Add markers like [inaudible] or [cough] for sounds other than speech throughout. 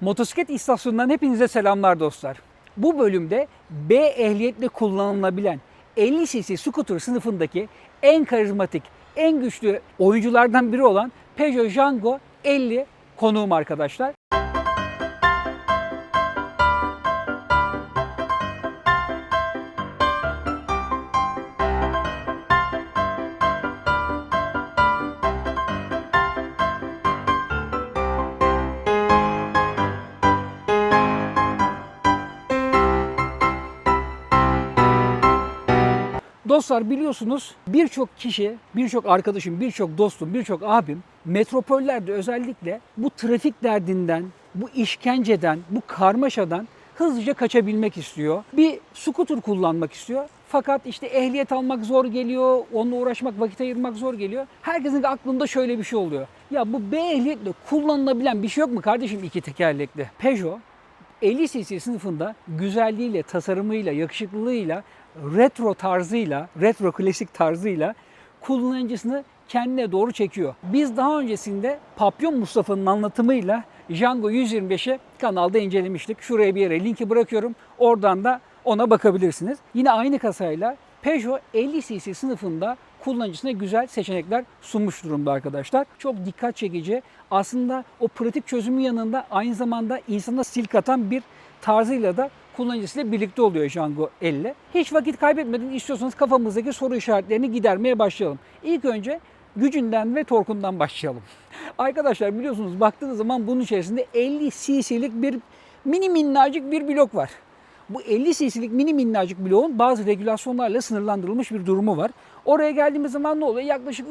Motosiklet istasyonundan hepinize selamlar dostlar. Bu bölümde B ehliyetle kullanılabilen 50 cc scooter sınıfındaki en karizmatik, en güçlü oyunculardan biri olan Peugeot Django 50 konuğum arkadaşlar. Dostlar biliyorsunuz birçok kişi, birçok arkadaşım, birçok dostum, birçok abim metropollerde özellikle bu trafik derdinden, bu işkenceden, bu karmaşadan hızlıca kaçabilmek istiyor. Bir scooter kullanmak istiyor. Fakat işte ehliyet almak zor geliyor, onunla uğraşmak, vakit ayırmak zor geliyor. Herkesin aklında şöyle bir şey oluyor. Ya bu B ehliyetle kullanılabilen bir şey yok mu kardeşim iki tekerlekli? Peugeot 50 cc sınıfında güzelliğiyle, tasarımıyla, yakışıklılığıyla, retro tarzıyla, retro klasik tarzıyla kullanıcısını kendine doğru çekiyor. Biz daha öncesinde Papyon Mustafa'nın anlatımıyla Django 125'i kanalda incelemiştik. Şuraya bir yere linki bırakıyorum. Oradan da ona bakabilirsiniz. Yine aynı kasayla Peugeot 50 cc sınıfında kullanıcısına güzel seçenekler sunmuş durumda arkadaşlar. Çok dikkat çekici. Aslında o pratik çözümü yanında aynı zamanda insana stil katan bir tarzıyla da kullanıcısıyla birlikte oluyor Django 50. Hiç vakit kaybetmeden istiyorsanız kafamızdaki soru işaretlerini gidermeye başlayalım. İlk önce gücünden ve torkundan başlayalım. [laughs] Arkadaşlar biliyorsunuz baktığınız zaman bunun içerisinde 50 cc'lik bir mini minnacık bir blok var. Bu 50 cc'lik mini minnacık bloğun bazı regülasyonlarla sınırlandırılmış bir durumu var. Oraya geldiğimiz zaman ne oluyor? Yaklaşık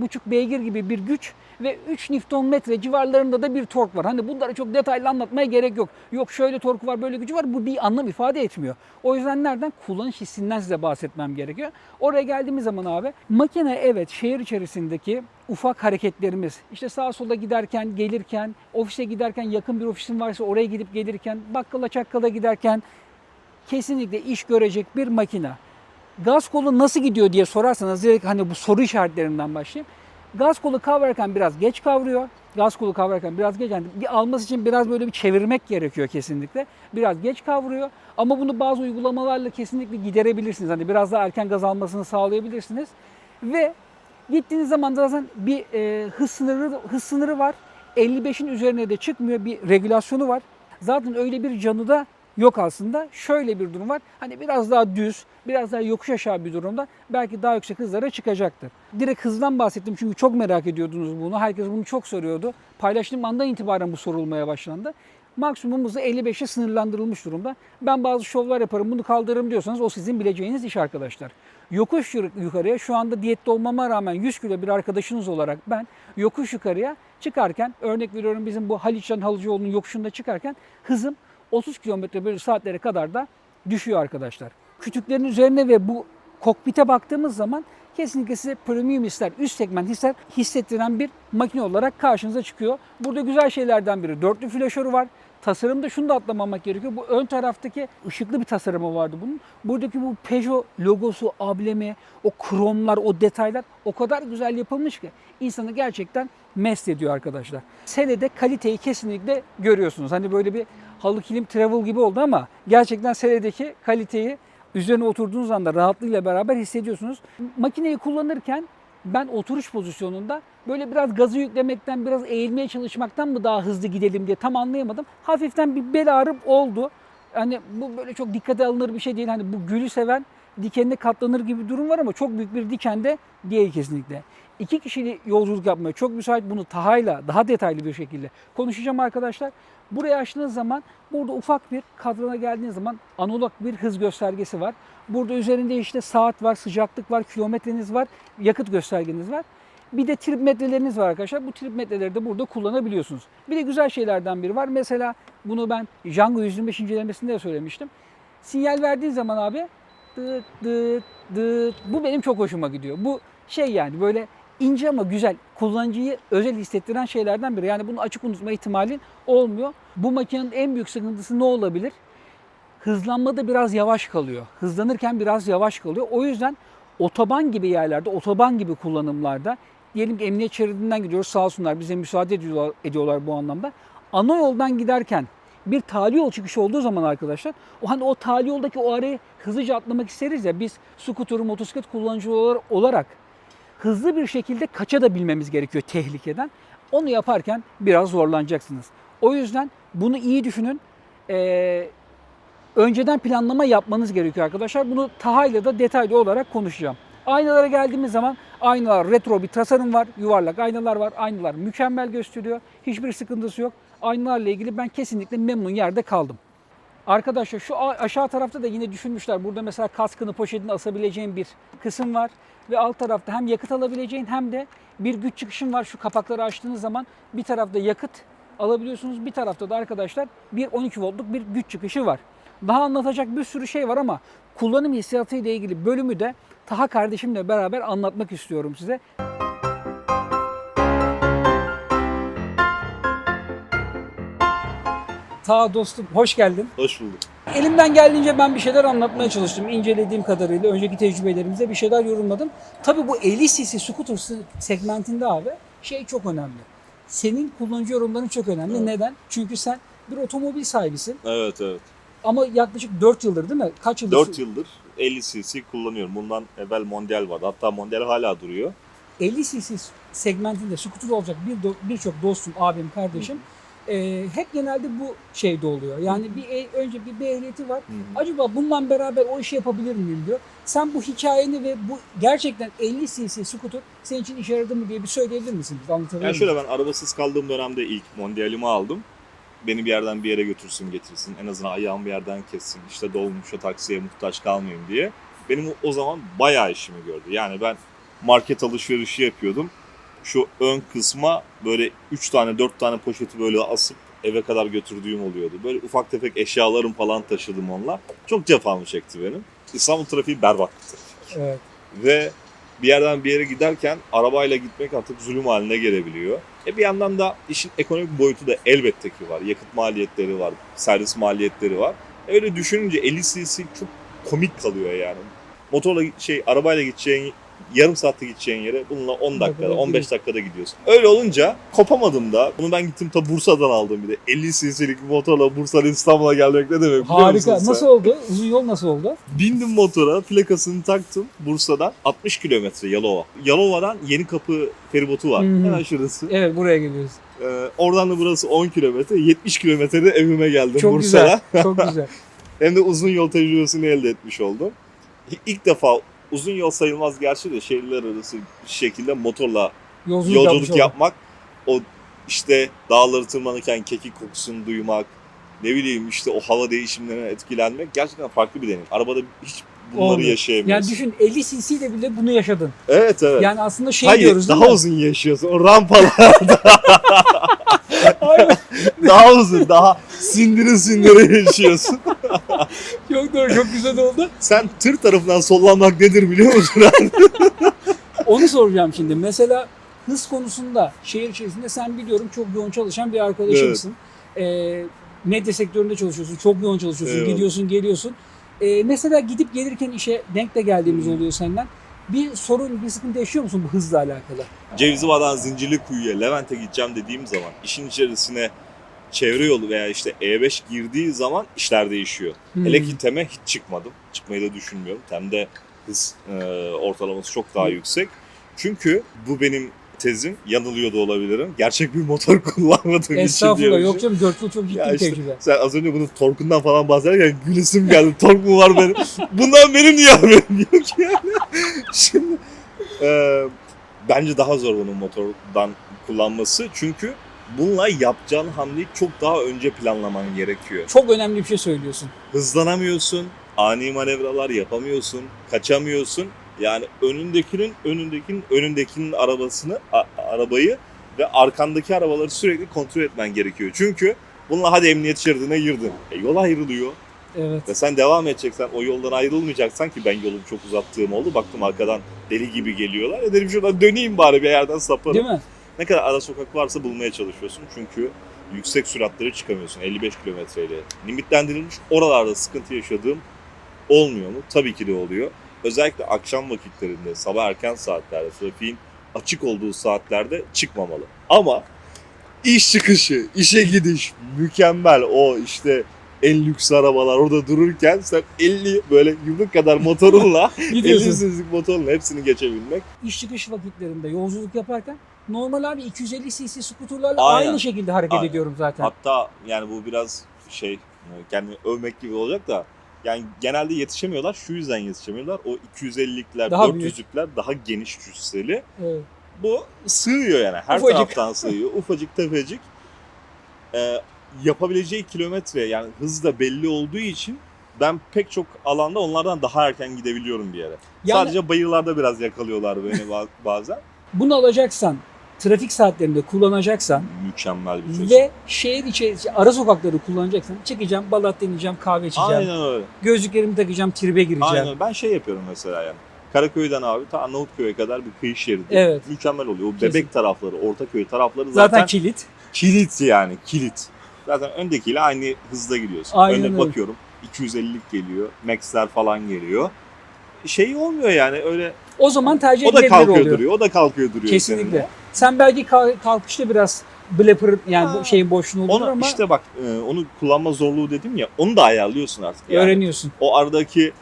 3,5 beygir gibi bir güç ve 3 Nm civarlarında da bir tork var. Hani bunları çok detaylı anlatmaya gerek yok. Yok şöyle torku var, böyle gücü var. Bu bir anlam ifade etmiyor. O yüzden nereden? Kullanış hissinden size bahsetmem gerekiyor. Oraya geldiğimiz zaman abi makine evet şehir içerisindeki ufak hareketlerimiz işte sağa sola giderken, gelirken, ofise giderken, yakın bir ofisin varsa oraya gidip gelirken, bakkala çakkala giderken kesinlikle iş görecek bir makine. Gaz kolu nasıl gidiyor diye sorarsanız hani bu soru işaretlerinden başlayayım. Gaz kolu kavrarken biraz geç kavruyor. Gaz kolu kavrarken biraz geç yani bir alması için biraz böyle bir çevirmek gerekiyor kesinlikle. Biraz geç kavruyor ama bunu bazı uygulamalarla kesinlikle giderebilirsiniz. Hani biraz daha erken gaz almasını sağlayabilirsiniz. Ve gittiğiniz zaman zaten bir e, hız sınırı hız sınırı var. 55'in üzerine de çıkmıyor. Bir regülasyonu var. Zaten öyle bir canı da yok aslında. Şöyle bir durum var. Hani biraz daha düz, biraz daha yokuş aşağı bir durumda belki daha yüksek hızlara çıkacaktır. Direkt hızdan bahsettim çünkü çok merak ediyordunuz bunu. Herkes bunu çok soruyordu. Paylaştığım andan itibaren bu sorulmaya başlandı. Maksimum hızı 55'e sınırlandırılmış durumda. Ben bazı şovlar yaparım bunu kaldırırım diyorsanız o sizin bileceğiniz iş arkadaşlar. Yokuş yukarıya şu anda diyette olmama rağmen 100 kilo bir arkadaşınız olarak ben yokuş yukarıya çıkarken örnek veriyorum bizim bu Haliç'ten Halıcıoğlu'nun yokuşunda çıkarken hızım 30 km bölü saatlere kadar da düşüyor arkadaşlar. Kütüklerin üzerine ve bu kokpite baktığımız zaman kesinlikle size premium hisler, üst segment hisler hissettiren bir makine olarak karşınıza çıkıyor. Burada güzel şeylerden biri dörtlü flaşörü var. Tasarımda şunu da atlamamak gerekiyor. Bu ön taraftaki ışıklı bir tasarımı vardı bunun. Buradaki bu Peugeot logosu, ablemi, o kromlar, o detaylar o kadar güzel yapılmış ki insanı gerçekten mest ediyor arkadaşlar. Sele'de kaliteyi kesinlikle görüyorsunuz. Hani böyle bir halı kilim travel gibi oldu ama gerçekten Sele'deki kaliteyi üzerine oturduğunuz anda rahatlığıyla beraber hissediyorsunuz. Makineyi kullanırken ben oturuş pozisyonunda böyle biraz gazı yüklemekten, biraz eğilmeye çalışmaktan mı daha hızlı gidelim diye tam anlayamadım. Hafiften bir bel ağrım oldu. Hani bu böyle çok dikkate alınır bir şey değil. Hani bu gülü seven dikenine katlanır gibi bir durum var ama çok büyük bir dikende değil kesinlikle. İki kişili yolculuk yapmaya çok müsait bunu Taha'yla daha detaylı bir şekilde konuşacağım arkadaşlar. Buraya açtığınız zaman burada ufak bir kadrona geldiğiniz zaman analog bir hız göstergesi var. Burada üzerinde işte saat var, sıcaklık var, kilometreniz var, yakıt göstergeniz var. Bir de trip metreleriniz var arkadaşlar. Bu trip metreleri de burada kullanabiliyorsunuz. Bir de güzel şeylerden biri var. Mesela bunu ben Django 125 incelemesinde de söylemiştim. Sinyal verdiğin zaman abi dıt dıt dıt bu benim çok hoşuma gidiyor. Bu şey yani böyle ince ama güzel kullanıcıyı özel hissettiren şeylerden biri. Yani bunu açık unutma ihtimalin olmuyor. Bu makinenin en büyük sıkıntısı ne olabilir? Hızlanmada biraz yavaş kalıyor. Hızlanırken biraz yavaş kalıyor. O yüzden otoban gibi yerlerde, otoban gibi kullanımlarda diyelim ki emniyet şeridinden gidiyoruz sağ olsunlar bize müsaade ediyorlar, ediyorlar bu anlamda. ana yoldan giderken bir tali yol çıkışı olduğu zaman arkadaşlar o hani o tali yoldaki o arayı hızlıca atlamak isteriz ya biz skuter, motosiklet kullanıcıları olarak hızlı bir şekilde kaça da bilmemiz gerekiyor tehlikeden. Onu yaparken biraz zorlanacaksınız. O yüzden bunu iyi düşünün. Ee, önceden planlama yapmanız gerekiyor arkadaşlar. Bunu Taha ile de detaylı olarak konuşacağım. Aynalara geldiğimiz zaman aynalar retro bir tasarım var. Yuvarlak aynalar var. Aynalar mükemmel gösteriyor. Hiçbir sıkıntısı yok. Aynalarla ilgili ben kesinlikle memnun yerde kaldım. Arkadaşlar şu aşağı tarafta da yine düşünmüşler. Burada mesela kaskını poşetini asabileceğin bir kısım var. Ve alt tarafta hem yakıt alabileceğin hem de bir güç çıkışın var. Şu kapakları açtığınız zaman bir tarafta yakıt alabiliyorsunuz. Bir tarafta da arkadaşlar bir 12 voltluk bir güç çıkışı var. Daha anlatacak bir sürü şey var ama kullanım hissiyatı ile ilgili bölümü de Taha kardeşimle beraber anlatmak istiyorum size. Taha dostum hoş geldin. Hoş bulduk. Elimden geldiğince ben bir şeyler anlatmaya çalıştım. İncelediğim kadarıyla önceki tecrübelerimizde bir şeyler yorumladım. Tabii bu 50 cc scooter segmentinde abi şey çok önemli. Senin kullanıcı yorumların çok önemli. Evet. Neden? Çünkü sen bir otomobil sahibisin Evet evet. ama yaklaşık 4 yıldır değil mi? Kaç yıldır? 4 yıldır 50 cc kullanıyorum. Bundan evvel Mondial vardı. Hatta Mondial hala duruyor. 50 cc segmentinde scooter olacak bir do- birçok dostum, abim, kardeşim e, hep genelde bu şeyde oluyor. Yani bir e- önce bir, bir ehliyeti var. Hı hı. Acaba bununla beraber o işi yapabilir miyim diyor. Sen bu hikayeni ve bu gerçekten 50 cc scooter senin için işe yaradı mı diye bir söyleyebilir misiniz? Anlatabilir Yani miyim? şöyle ben arabasız kaldığım dönemde ilk Mondial'imi aldım. Beni bir yerden bir yere götürsün getirsin. En azından ayağımı bir yerden kessin. İşte dolmuşa taksiye muhtaç kalmayayım diye. Benim o- o zaman bayağı işimi gördü. Yani ben market alışverişi yapıyordum. Şu ön kısma böyle 3 tane 4 tane poşeti böyle asıp eve kadar götürdüğüm oluyordu. Böyle ufak tefek eşyalarım falan taşıdım onunla. Çok cefamı çekti benim. İstanbul trafiği berbat bir trafik. Evet. Ve bir yerden bir yere giderken arabayla gitmek artık zulüm haline gelebiliyor. E bir yandan da işin ekonomik boyutu da elbette ki var. Yakıt maliyetleri var, servis maliyetleri var. Öyle düşününce 50 cc çok komik kalıyor yani. Motorla şey arabayla gideceğin yarım saatte gideceğin yere bununla 10 dakikada, Dakikada 15 dakikada gidiyorsun. Öyle olunca kopamadım da. Bunu ben gittim ta Bursa'dan aldım bir de. 50 cc'lik bir motorla Bursa'dan İstanbul'a gelmek ne demek Harika. Nasıl oldu? Uzun yol nasıl oldu? Bindim motora, plakasını taktım Bursa'dan 60 kilometre Yalova. Yalova'dan Yeni Kapı feribotu var. Hı. Hemen şurası. Evet buraya geliyoruz. Ee, oradan da burası 10 kilometre. 70 kilometrede evime geldim Çok Bursa'da. güzel. Çok güzel. [laughs] Hem de uzun yol tecrübesini elde etmiş oldum. İlk defa uzun yol sayılmaz gerçi de şehirler arası bir şekilde motorla Yolculuk, yolculuk yapmak. O işte dağları tırmanırken kekik kokusunu duymak, ne bileyim işte o hava değişimlerine etkilenmek gerçekten farklı bir deneyim. Arabada hiç bunları Olmuyor. yaşayamıyorsun. Yani düşün 50 cc ile bile bunu yaşadın. Evet evet. Yani aslında şey Hayır diyoruz daha mi? uzun yaşıyorsun. O rampalarda [laughs] [laughs] daha uzun, daha sindire sindire yaşıyorsun. [laughs] Doğru, çok güzel oldu. Sen tır tarafından sollanmak nedir biliyor musun? Onu soracağım şimdi. Mesela hız konusunda şehir içerisinde sen biliyorum çok yoğun çalışan bir arkadaşımsın. Ee, medya sektöründe çalışıyorsun, çok yoğun çalışıyorsun, Eyvallah. gidiyorsun, geliyorsun. Ee, mesela gidip gelirken işe denk de geldiğimiz Hmm. oluyor senden. Bir sorun, bir sıkıntı yaşıyor musun bu hızla alakalı? Cevizlivadan Zincirlikuyu'ya, Levent'e gideceğim dediğim zaman işin içerisine çevre yolu veya işte E5 girdiği zaman işler değişiyor. Hmm. Hele ki TEM'e hiç çıkmadım. Çıkmayı da düşünmüyorum. TEM'de hız e, ortalaması çok daha Hı. yüksek. Çünkü bu benim tezim. Yanılıyor da olabilirim. Gerçek bir motor [laughs] kullanmadığım için Estağfurullah diyorum. yok canım 4 yıl çok ciddi Ya işte tecrübe. Sen az önce bunun torkundan falan bahsederken gülesim geldi. [laughs] Tork mu var benim? Bundan benim niye haberim yok yani? [laughs] Şimdi e, bence daha zor bunun motordan kullanması. Çünkü bununla yapacağın hamleyi çok daha önce planlaman gerekiyor. Çok önemli bir şey söylüyorsun. Hızlanamıyorsun, ani manevralar yapamıyorsun, kaçamıyorsun. Yani önündekinin önündekinin önündekinin arabasını a- arabayı ve arkandaki arabaları sürekli kontrol etmen gerekiyor. Çünkü bununla hadi emniyet şeridine girdin. E, yol ayrılıyor. Evet. Ve sen devam edeceksen o yoldan ayrılmayacaksan ki ben yolumu çok uzattığım oldu. Baktım arkadan deli gibi geliyorlar. E dedim şuradan döneyim bari bir yerden saparım. Değil mi? Ne kadar ara sokak varsa bulmaya çalışıyorsun. Çünkü yüksek süratlere çıkamıyorsun 55 kilometreyle. Limitlendirilmiş oralarda sıkıntı yaşadığım olmuyor mu? Tabii ki de oluyor. Özellikle akşam vakitlerinde, sabah erken saatlerde, trafiğin açık olduğu saatlerde çıkmamalı. Ama İş çıkışı, işe gidiş mükemmel. O işte en lüks arabalar orada dururken sen 50 böyle yumruk kadar motorunla 50 [laughs] Gidiyorsun. cc'lik motorunla hepsini geçebilmek. İş çıkış vakitlerinde yolculuk yaparken normal abi 250 cc skuterlarla Aynen. aynı şekilde hareket Aynen. ediyorum zaten. Hatta yani bu biraz şey kendini övmek gibi olacak da yani genelde yetişemiyorlar. Şu yüzden yetişemiyorlar. O 250'likler, Daha 400'lükler daha geniş cüsseli. Evet. Bu sığıyor yani. Her Ufacık. taraftan sığıyor. [laughs] Ufacık tefecik. Ee, yapabileceği kilometre yani hız da belli olduğu için ben pek çok alanda onlardan daha erken gidebiliyorum bir yere. Yani Sadece bayırlarda biraz yakalıyorlar beni ba- bazen. bunu alacaksan, trafik saatlerinde kullanacaksan Mükemmel bir çözüm. ve şehir içi ara sokakları kullanacaksan çıkacağım, balat deneyeceğim, kahve içeceğim, Aynen öyle. gözlüklerimi takacağım, tribe gireceğim. Aynen. Ben şey yapıyorum mesela yani. Karaköy'den abi ta Arnavutköy'e kadar bir kıyı şeridi. Evet. Mükemmel oluyor. O Kesin. bebek tarafları, Ortaköy tarafları Zaten, zaten, kilit. kilit yani kilit. Zaten öndekiyle aynı hızda gidiyorsun. Aynen Önde öyle. bakıyorum 250'lik geliyor. Max'ler falan geliyor. Şey olmuyor yani öyle O zaman tercih o da edilebilir kalkıyor oluyor. duruyor. O da kalkıyor duruyor. Kesinlikle. seninle. Sen belki kal- kalkışta biraz blapper yani Ha. şeyin boşluğu olur Onu ama işte bak e, onu kullanma zorluğu dedim ya onu da ayarlıyorsun artık. Yani. öğreniyorsun. O aradaki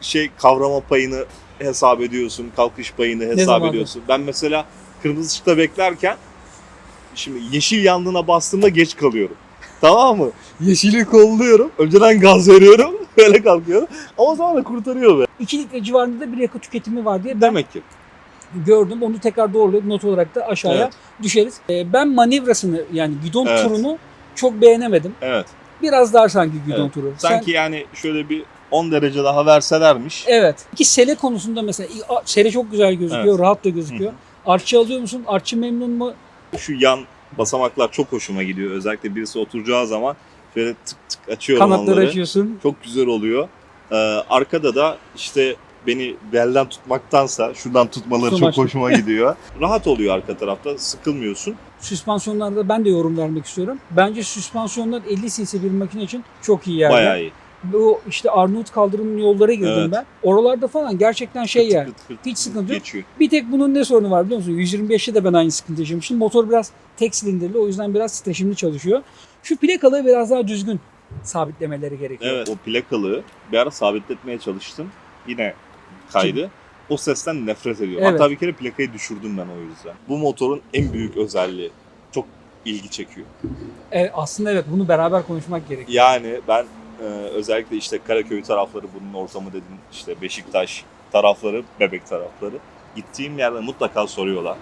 şey kavrama payını hesap ediyorsun, kalkış payını hesap ediyorsun. Ben mesela kırmızı ışıkta beklerken şimdi yeşil yandığına bastığımda geç kalıyorum. Tamam mı? [laughs] Yeşili kolluyorum. Önceden gaz veriyorum. Böyle kalkıyorum. Ama o zaman da kurtarıyor be. 2 litre civarında da bir yakıt tüketimi var diye ben Demek ki. gördüm. Onu tekrar doğrulayıp not olarak da aşağıya Evet. düşeriz. Ee, ben manevrasını yani gidon Evet. turunu çok beğenemedim. Evet. Biraz dar sanki gidon Evet. turu. Sen- Sanki yani şöyle bir 10 derece daha verselermiş. Evet. Ki sele konusunda mesela a- sele çok güzel gözüküyor, Evet. rahat da gözüküyor. Artçı alıyor musun? Artçı memnun mu? Şu yan basamaklar çok hoşuma gidiyor. Özellikle birisi oturacağı zaman şöyle tık tık açıyorum Kanatları onları. açıyorsun. Çok güzel oluyor. Ee, arkada da işte beni belden tutmaktansa şuradan tutmaları Tutmaç. çok hoşuma gidiyor. [laughs] Rahat oluyor arka tarafta. Sıkılmıyorsun. Süspansiyonlarda ben de yorum vermek istiyorum. Bence süspansiyonlar 50 cc bir makine için çok iyi yerde. Bayağı iyi. Bu işte Arnavut kaldırımın yollara girdim Evet. ben. Oralarda falan gerçekten şey Kıt yani. kıt kıt Hiç sıkıntı yok. Geçiyor. Bir tek bunun ne sorunu var biliyor musun? 125'te de ben aynı sıkıntı yaşamıştım. Motor biraz tek silindirli o yüzden biraz titreşimli çalışıyor. Şu plakalığı biraz daha düzgün sabitlemeleri gerekiyor. Evet. O plakalığı bir ara sabitletmeye çalıştım. Yine kaydı. O sesten nefret ediyorum. Evet. Hatta bir kere plakayı düşürdüm ben o yüzden. Bu motorun en büyük özelliği. Çok ilgi çekiyor. Evet, aslında evet bunu beraber konuşmak gerekiyor. Yani ben e, özellikle işte Karaköy tarafları bunun ortamı dedim işte Beşiktaş tarafları, Bebek tarafları. Gittiğim yerde mutlaka soruyorlar.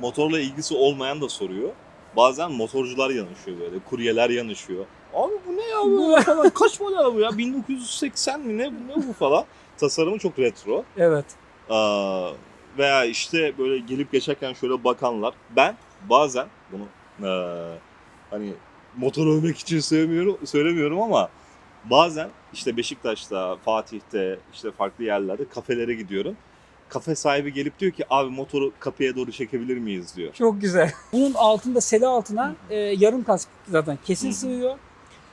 Motorla ilgisi olmayan da soruyor. Bazen motorcular yanışıyor böyle, kuryeler yanışıyor. Abi bu ne ya böyle falan, [laughs] kaç model bu ya 1980 mi ne, bu ne bu falan. Tasarımı çok retro. Evet. Aa, veya işte böyle gelip geçerken şöyle bakanlar. Ben bazen bunu eee, hani motor övmek için söylemiyorum, söylemiyorum ama bazen işte Beşiktaş'ta, Fatih'te, işte farklı yerlerde kafelere gidiyorum. Kafe sahibi gelip diyor ki abi motoru kapıya doğru çekebilir miyiz diyor. Çok güzel. [laughs] Bunun altında sele altına e, yarım kask zaten kesin sığıyor.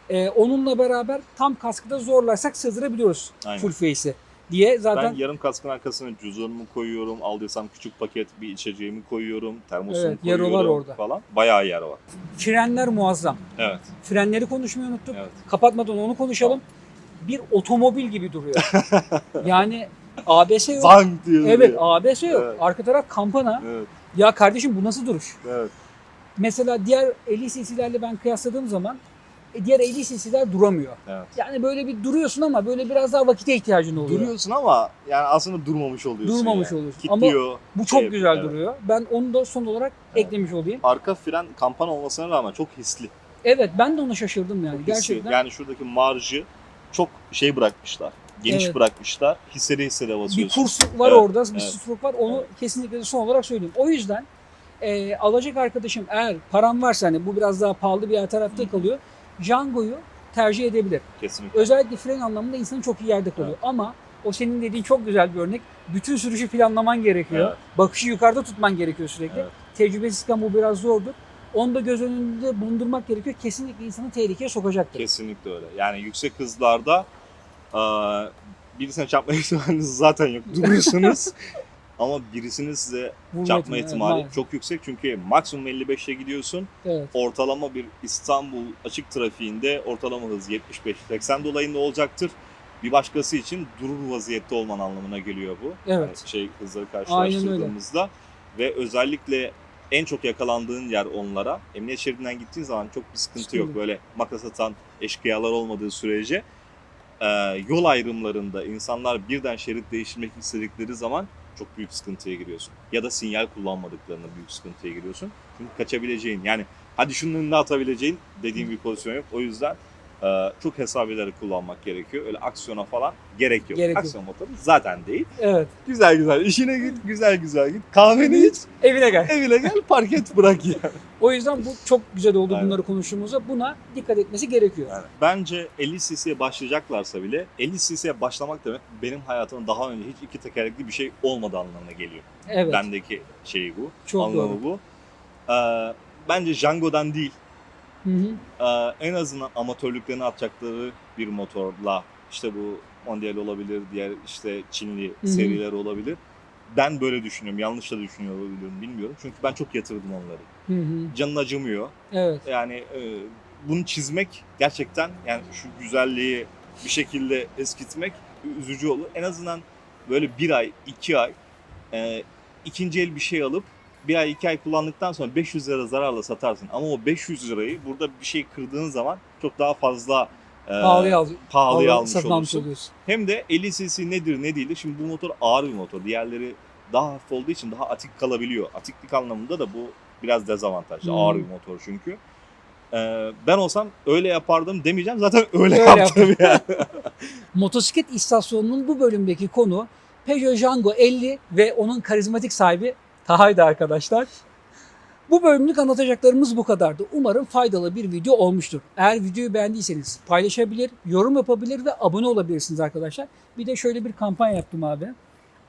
E, onunla beraber tam kaskı da zorlarsak sığdırabiliyoruz Aynen. full face'i diye zaten Ben yarım kaskın arkasına cüzdanımı koyuyorum. Aldıysam küçük paket bir içeceğimi koyuyorum. Termosumu Evet, yer var koyuyorum orada. falan. Bayağı yer var. frenler muazzam. Evet. Frenleri konuşmayı unuttuk. Evet. Kapatmadan onu konuşalım. Bir otomobil gibi duruyor. [laughs] yani ABS yok. Zank diyor. Evet ABS yok. Evet. Arka taraf kampana. Evet. Ya kardeşim bu nasıl duruş? Evet. Mesela diğer 50 cc'lerle ben kıyasladığım zaman e, diğer 50 cc'ler duramıyor. Evet. Yani böyle bir duruyorsun ama böyle biraz daha vakite ihtiyacın oluyor. Duruyorsun ama yani aslında durmamış oluyorsun. Durmamış yani. oluyorsun. Kitliyor. Bu çok şey, güzel evet. duruyor. Ben onu da son olarak Evet. eklemiş olayım. Arka fren kampana olmasına rağmen çok hisli. Evet ben de ona şaşırdım yani Çok hisli. gerçekten. Yani şuradaki marjı çok şey bırakmışlar. Geniş Evet. bırakmışlar. Hissede bir basıyorsun. kursluk var Evet, orada, bir evet. stroke var. Onu Evet. kesinlikle de son olarak söyleyeyim. O yüzden e, alacak arkadaşım eğer param varsa hani bu biraz daha pahalı bir tarafta kalıyor. Django'yu tercih edebilir. Kesinlikle. Özellikle fren anlamında insanın çok iyi yerde kalıyor. Ama o senin dediğin çok güzel bir örnek. Bütün sürüşü planlaman gerekiyor. Evet. Bakışı yukarıda tutman gerekiyor sürekli. Evet. Tecrübesizken bu biraz zordur. Onu da göz önünde bulundurmak gerekiyor. Kesinlikle insanı tehlikeye sokacaktır. Kesinlikle öyle. Yani yüksek hızlarda birisine çarpma ihtimaliniz zaten yok. Duruyorsunuz. [laughs] Ama birisinin size Vurma çarpma ihtimali, ihtimali evet, çok yüksek çünkü maksimum 55'e gidiyorsun. Evet. Ortalama bir İstanbul açık trafiğinde ortalama hız 75-80 dolayında olacaktır. Bir başkası için durur vaziyette olman anlamına geliyor bu. Evet. Yani şey hızları karşılaştırdığımızda ve özellikle en çok yakalandığın yer onlara. Emniyet şeridinden gittiğin zaman çok bir sıkıntı Sıkıntı. yok. Böyle makas atan eşkıyalar olmadığı sürece e, yol ayrımlarında insanlar birden şerit değiştirmek istedikleri zaman çok büyük sıkıntıya giriyorsun. Ya da sinyal kullanmadıklarında büyük sıkıntıya giriyorsun. Çünkü kaçabileceğin yani hadi şunun önüne atabileceğin dediğim bir pozisyon yok. O yüzden çok hesap ederek kullanmak gerekiyor. Öyle aksiyona falan gerek yok. Gerek. Aksiyon motoru zaten değil. Evet. Güzel güzel işine git, güzel güzel git. Kahveni iç, Evine gel. evine gel, park et bırak yani. [laughs] O yüzden bu çok güzel oldu Aynen. bunları konuştuğumuzda. Buna dikkat etmesi gerekiyor. Yani bence 50 cc'ye başlayacaklarsa bile 50 cc'ye başlamak demek benim hayatımda daha önce hiç iki tekerlekli bir şey olmadı anlamına geliyor. Evet. Bendeki şeyi bu, çok anlamı doğru. bu. Ee, bence Django'dan değil, Hı hı. Ee, en azından amatörlüklerini atacakları bir motorla işte bu Mondial olabilir, diğer işte Çinli hı. seriler olabilir. Ben böyle düşünüyorum. Yanlış da düşünüyor olabilirim bilmiyorum. Çünkü ben çok yatırdım onları. Hı hı. Canın acımıyor. Evet. Yani e, bunu çizmek gerçekten yani şu güzelliği bir şekilde eskitmek üzücü olur. En azından böyle bir ay, iki ay e, ikinci el bir şey alıp bir ay, iki ay kullandıktan sonra 500 lira zararla satarsın. Ama o 500 lirayı burada bir şey kırdığın zaman çok daha fazla e, Pahalıya al. pahalıya pahalı almış olursun. oluyorsun. Hem de 50 cc nedir ne değildir. Şimdi bu motor ağır bir motor. Diğerleri daha hafif olduğu için daha atik kalabiliyor. Atiklik anlamında da bu biraz dezavantajlı. Hmm. Ağır bir motor çünkü. Ee, ben olsam öyle yapardım demeyeceğim. Zaten [laughs] öyle, Öyle yaptım yani. [laughs] Motosiklet istasyonunun bu bölümdeki konu Peugeot Django 50 ve onun karizmatik sahibi Tahay'dı arkadaşlar. Bu bölümlük anlatacaklarımız bu kadardı. Umarım faydalı bir video olmuştur. Eğer videoyu beğendiyseniz paylaşabilir, yorum yapabilir ve abone olabilirsiniz arkadaşlar. Bir de şöyle bir kampanya yaptım abi.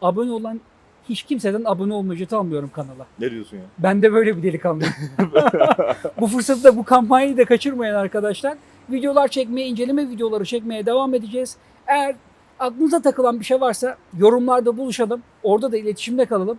Abone olan hiç kimseden abone olma ücreti almıyorum kanala. ne diyorsun ya? Ben de böyle bir delikanlıyım. [laughs] bu fırsatı da bu kampanyayı da kaçırmayın arkadaşlar. Videolar çekmeye, inceleme videoları çekmeye devam edeceğiz. Eğer aklınıza takılan bir şey varsa yorumlarda buluşalım. Orada da iletişimde kalalım.